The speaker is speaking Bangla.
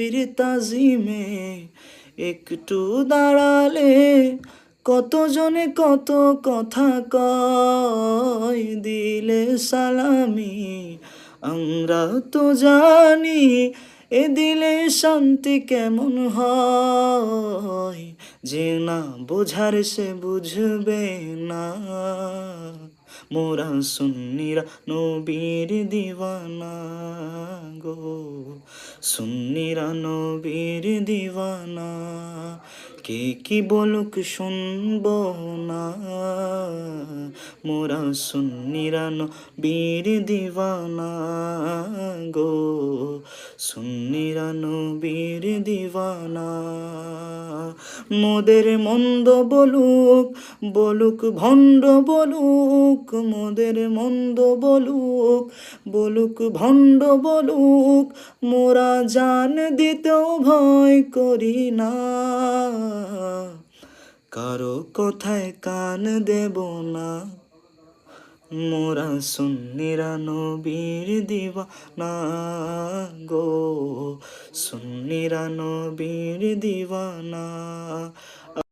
নবীর তাজিমে একটু দাঁড়ালে কতজনে কত কথা কয় দিলে সালামি। আমরা তো জানি এ দিলে শান্তি কেমন হয়, যে না বোঝার সে বুঝবে না। মোরা সুন্নিরা নবীর দিওয়ানা। গো সুন্নিরা নবীর দিওয়ানা, কে কি বলুক শুনব না। মোরা সুন্নিরা নবীর দিওয়ানা গো। সুন্নিরা নবীর দিওয়ানা। মোদের মন্দ বলুক বলুক ভণ্ড বলুক, মোদের মন্দ বলুক বলুক ভণ্ড বলুক, মোরা জান দিতেও ভয় করি না। কারও কথায় কান দেব না। মোরা সুন্নিরা নবীর দিওয়ানা গো। সুন্নিরা নবীর দিওয়ানা